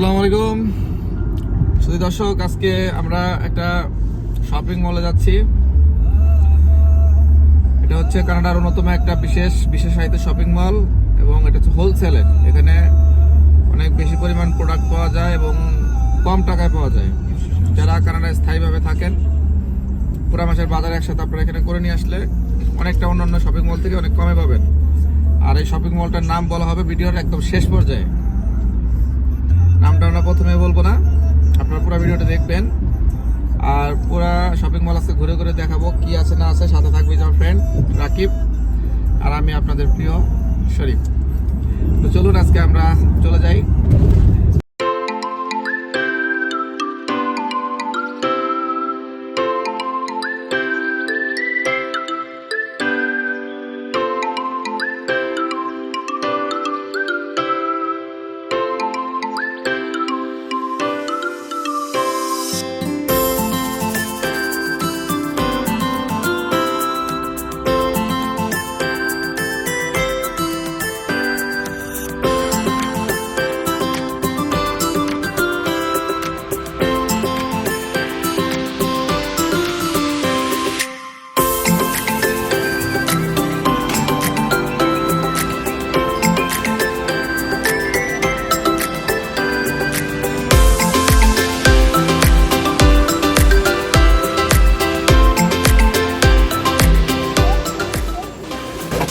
আসসালামু আলাইকুম। শুধু দর্শক, আজকে আমরা একটা শপিং মলে যাচ্ছি। এটা হচ্ছে কানাডার অন্যতম একটা বিশেষ বিশেষায়িত শপিং মল এবং এটা হচ্ছে হোলসেলের এখানে অনেক বেশি পরিমাণ প্রোডাক্ট পাওয়া যায় এবং কম টাকায় পাওয়া যায়। যারা কানাডায় স্থায়ীভাবে থাকেন, পুরা মাসের বাজার একসাথে আপনারা এখানে করে নিয়ে আসলে অনেকটা অন্যান্য শপিং মল থেকে অনেক কমে পাবেন। আর এই শপিং মলটার নাম বলা হবে ভিডিওর একদম শেষ পর্যায়ে। নামটা আমরা প্রথমে বলব না। আপনারা পুরো ভিডিওটা দেখবেন। আর পুরা শপিং মল আছে, ঘুরে ঘুরে দেখাবো কি আছে, না আছে। সাথে থাকবে আমার ফ্রেন্ড রাকিব আর আমি আপনাদের প্রিয় শরীফ। তো চলুন আজকে আমরা চলে যাই।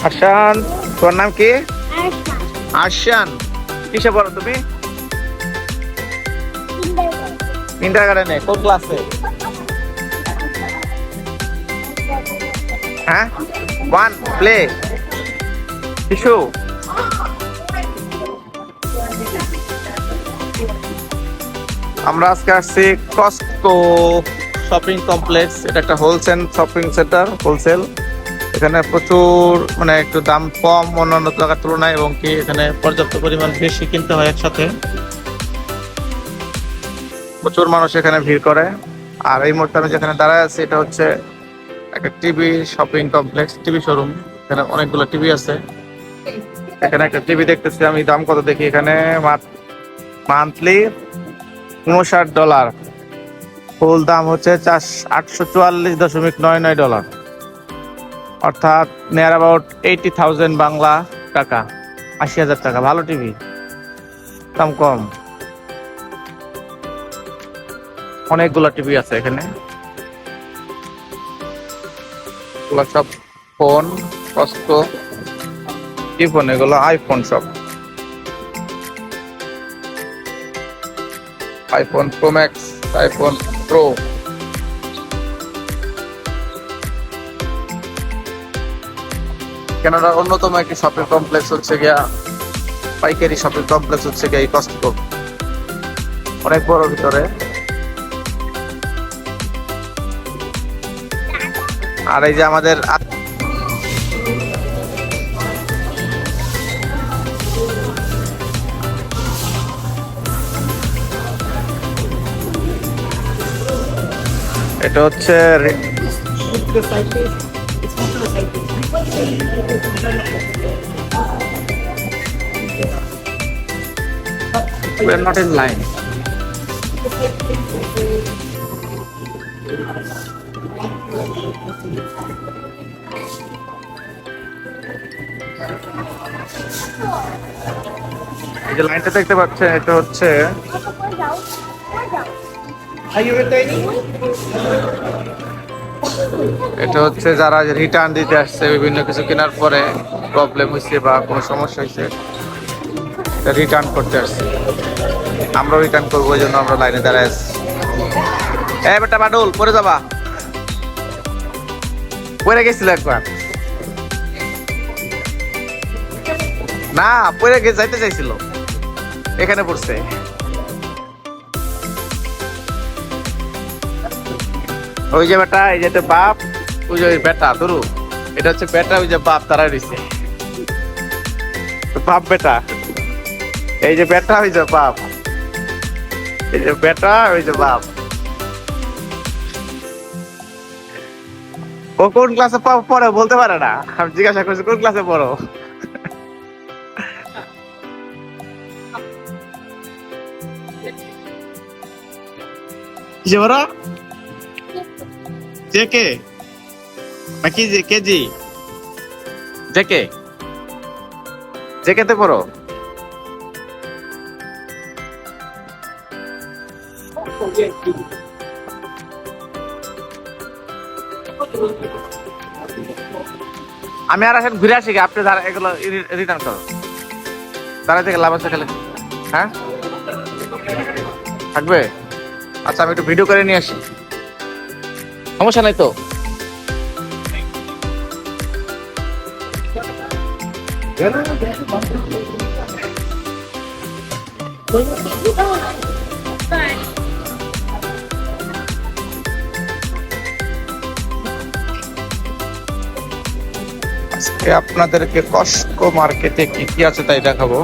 আরশান তোর নাম কি? আরশান। কিসে পড়ো তুমি? ইন্টার গার্ডেনে কোন ক্লাসে? হ্যাঁ? One play. শিশু আমরা আজকে আসছি কস্টকো শপিং কমপ্লেক্স এটা একটা হোলসেল শপিং সেন্টার হোলসেল এখানে প্রচুর মানে একটু দাম কম অন্যান্য জায়গার তুলনায় এবং কি এখানে পর্যাপ্ত পরিমাণ বেশি কিনতে হয় একসাথে। প্রচুর মানুষ এখানে ভিড় করে। আর এই মুহূর্তে আমি যেখানে দাঁড়ায় আছি, এটা হচ্ছে একটা TV shopping complex, TV showroom. এখানে অনেকগুলো টিভি আছে। এখানে একটা টিভি দেখতেছি, আমি দাম কত দেখি এখানে? মান্থলি উনষাট ডলার। ফুল দাম হচ্ছে চার আটশো চুয়াল্লিশ দশমিক নয় নয় ডলার। অর্থাৎ near about eighty thousand Bangla টাকা, আশি হাজার টাকা, ভালো টিভি দাম কম। অনেকগুলো টিভি আছে এখানে। সব ফোন কি ফোন এগুলো? আইফোন সব। IPhone pro max iPhone pro কানাডার অন্যতম একটি শপিং কমপ্লেক্স হচ্ছে গিয়া, পাইকারি শপিং কমপ্লেক্স হচ্ছে গিয়া এই কস্টকো অনেক বড় ভিতরে। আর এই যে আমাদের এটা হচ্ছে we are not in line. এই যে লাইনটা দেখতে পাচ্ছেন এটা হচ্ছে এটা হচ্ছে যারা রিটার্ন দিতে আসছে, বিভিন্ন কিছু কেনার পরে প্রবলেম হয়েছে বা কোনো সমস্যা হয়েছে রিটার্ন করতে আসছে। আমরা রিটার্ন করব ওই জন্য আমরা লাইনে দাঁড়ায় আছি। এ বেটা বাডুল পরে যাবা। পরে গেছিল একবার। না পরে যাইতে চাইছিল। এখানে পড়ছে। ওই যে বেটা, এই যে বাপ, ওই যে বেটা, ধরু। এটা হচ্ছে বেটা, ওই যে বাপ তারা দিছে। বাপ বেটা। এই যে বেটা, ওই যে বাপ। এই যে বেটা, ওই যে বাপ। ও কোন ক্লাসে পড়ে বলতে পারে না। আমি জিজ্ঞাসা করছি, কোন ক্লাসে পড়ো? বড় জেকে? নাকি যে কেজি জেকে। জেকেতে পড়ো। আমি আর এখন ঘুরে আসি, আপনি দাঁড়া- এগুলো রিটার্ন করো। দাঁড়া থেকে লাভ আছে খেলে। হ্যাঁ? থাকবে? আচ্ছা আমি একটু ভিডিও করে নিয়ে আসি। সমস্যা নাই তো? আজকে আপনাদেরকে কস্কো মার্কেটে কি কি আছে তাই দেখাবো।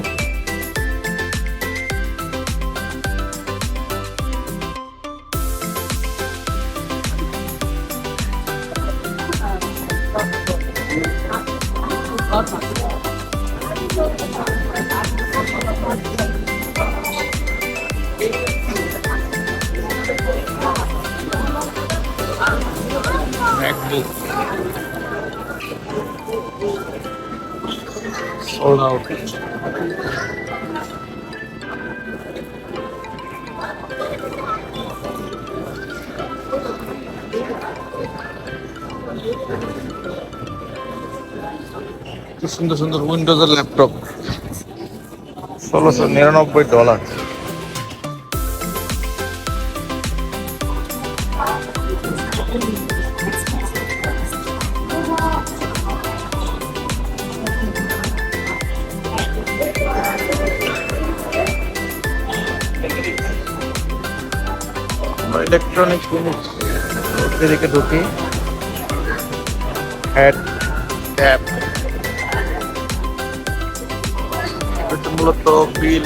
Sold out. কি সুন্দর সুন্দর উইন্ডোজের ল্যাপটপ ষোলোশো নিরানব্বই ডলার ইলেকট্রনিক জিনিস এদিকে ঢুকি। হ্যাড ট্যাপ মূলত বিল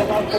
এখানে কি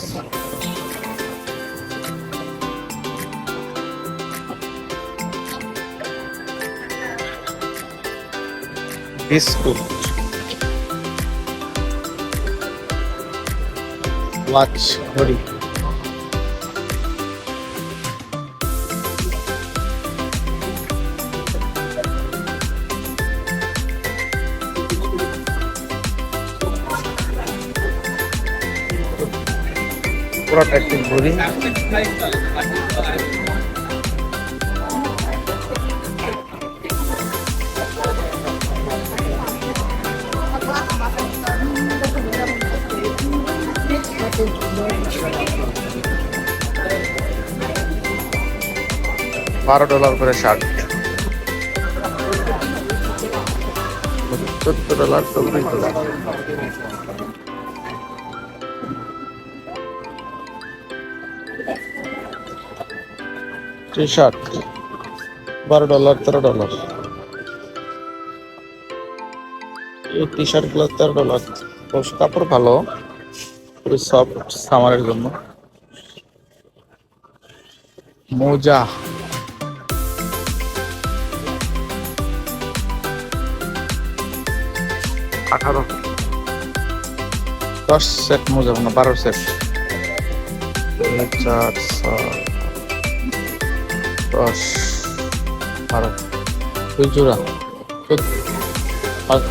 বিস্কুট ওয়াচ ঘড়ি পুরোটা একটু ঘড়ি বারো ডলার করে শার্ট চোদ্দ ডলার ডলার। টি শার্ট বারো ডলার, তেরো ডলার। এই টি শার্টগুলো তেরো ডলার। কাপড় ভালো। খুবই সফট সামারের জন্য। মোজা। আঠারো। দশ সেট মোজা না বারো সেট চার দশ বারো। দুই জোড়া।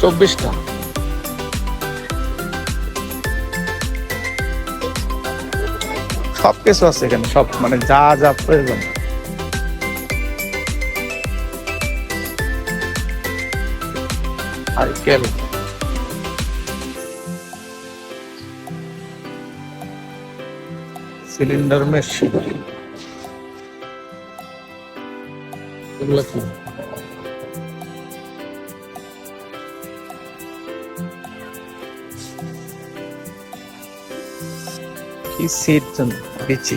চব্বিশটা। সব কিছু আছে এখানে সব মানে যা যা প্রয়োজন। সিলিন্ডার মেশিন কি? সিট দিচ্ছি பேச்சு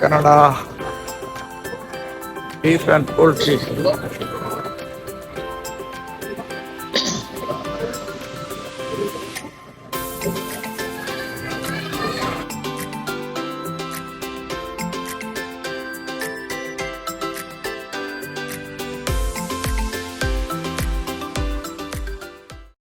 கனடா. Beef and poultry